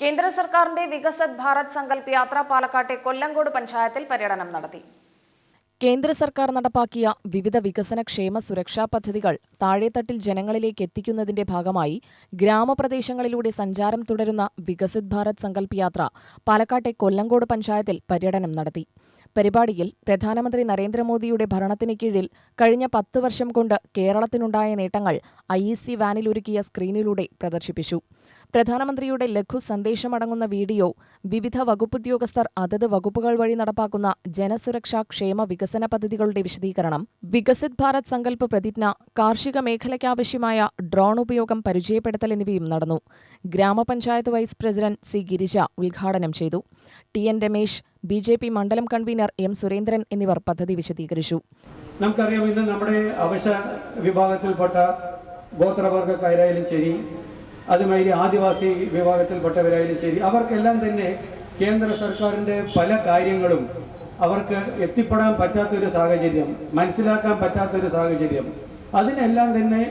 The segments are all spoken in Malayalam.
കേന്ദ്ര സർക്കാരിന്റെ വികസത് ഭാരത് സങ്കല്പ് യാത്ര പാലക്കാട്ടെ കൊല്ലങ്കോട് പഞ്ചായത്തിൽ പര്യടനം നടത്തി. കേന്ദ്ര സർക്കാർ നടപ്പാക്കിയ വിവിധ വികസന ക്ഷേമ സുരക്ഷാ പദ്ധതികൾ താഴെത്തട്ടിൽ ജനങ്ങളിലേക്ക് എത്തിക്കുന്നതിന്റെ ഭാഗമായി ഗ്രാമപ്രദേശങ്ങളിലൂടെ സഞ്ചാരം തുടരുന്ന വികസിത് ഭാരത് സങ്കല്പ് യാത്ര പാലക്കാട്ടെ കൊല്ലങ്കോട് പഞ്ചായത്തിൽ പര്യടനം നടത്തി. പരിപാടിയിൽ പ്രധാനമന്ത്രി നരേന്ദ്രമോദിയുടെ ഭരണത്തിന് കീഴിൽ കഴിഞ്ഞ പത്ത് വർഷം കൊണ്ട് കേരളത്തിനുണ്ടായ നേട്ടങ്ങൾ ഐ ഇ സി വാനിലൊരുക്കിയ സ്ക്രീനിലൂടെ പ്രദർശിപ്പിച്ചു. പ്രധാനമന്ത്രിയുടെ ലഘു സന്ദേശമടങ്ങുന്ന വീഡിയോ വിവിധ വകുപ്പുദ്യോഗസ്ഥർ അതത് വകുപ്പുകൾ വഴി നടപ്പാക്കുന്ന ജനസുരക്ഷാ ക്ഷേമ വികസന പദ്ധതികളുടെ വിശദീകരണം വികസിത് ഭാരത് സങ്കല്പ് പ്രതിജ്ഞ കാർഷിക മേഖലയ്ക്കാവശ്യമായ ഡ്രോൺ ഉപയോഗം പരിചയപ്പെടുത്തൽ എന്നിവയും നടന്നു. ഗ്രാമപഞ്ചായത്ത് വൈസ് പ്രസിഡന്റ് സി ഗിരിജ ഉദ്ഘാടനം ചെയ്തു. T N Ramesh B J P മണ്ഡലം കൺവീനർ എം സുരേന്ദ്രൻ എന്നിവർ പദ്ധതി വിശദീകരിച്ചു. നമുക്കറിയാം ഇന്ന് നമ്മുടെ അവശ വിഭാഗത്തിൽപ്പെട്ട ഗോത്രവർഗക്കാരായാലും ശരി അതുമാതിരി ആദിവാസി വിഭാഗത്തിൽപ്പെട്ടവരായാലും ശരി അവർക്കെല്ലാം തന്നെ കേന്ദ്ര സർക്കാരിന്റെ പല കാര്യങ്ങളും അവർക്ക് എത്തിപ്പെടാൻ പറ്റാത്തൊരു സാഹചര്യം മനസ്സിലാക്കാൻ പറ്റാത്തൊരു സാഹചര്യം അതിനെല്ലാം തന്നെ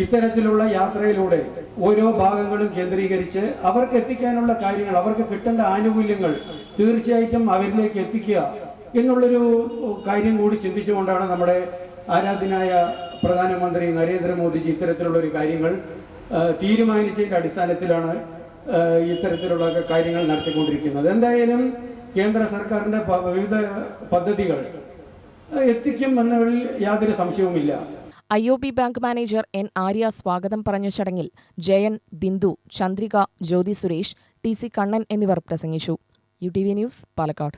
ഇത്തരത്തിലുള്ള യാത്രയിലൂടെ ഓരോ ഭാഗങ്ങളും കേന്ദ്രീകരിച്ച് അവർക്ക് എത്തിക്കാനുള്ള കാര്യങ്ങൾ അവർക്ക് കിട്ടേണ്ട ആനുകൂല്യങ്ങൾ തീർച്ചയായിട്ടും അവരിലേക്ക് എത്തിക്കുക എന്നുള്ളൊരു കാര്യം കൂടി ചിന്തിച്ചുകൊണ്ടാണ് നമ്മുടെ ആരാധ്യനായ പ്രധാനമന്ത്രി നരേന്ദ്രമോദിജി ഇത്തരത്തിലുള്ള ഒരു കാര്യങ്ങൾ തീരുമാനിച്ചതിന്റെ അടിസ്ഥാനത്തിലാണ് ഇത്തരത്തിലുള്ള കാര്യങ്ങൾ നടത്തിക്കൊണ്ടിരിക്കുന്നത്. എന്തായാലും കേന്ദ്ര സർക്കാരിന്റെ വിവിധ പദ്ധതികൾ എത്തിക്കും എന്നതിൽ യാതൊരു സംശയവുമില്ല. I O B bank manager N Arya സ്വാഗതം പറഞ്ഞ ചടങ്ങിൽ ജയൻ ബിന്ദു ചന്ദ്രിക ജ്യോതി സുരേഷ് ടി സി കണ്ണൻ എന്നിവർ പ്രസംഗിച്ചു. U T V news Palakkad.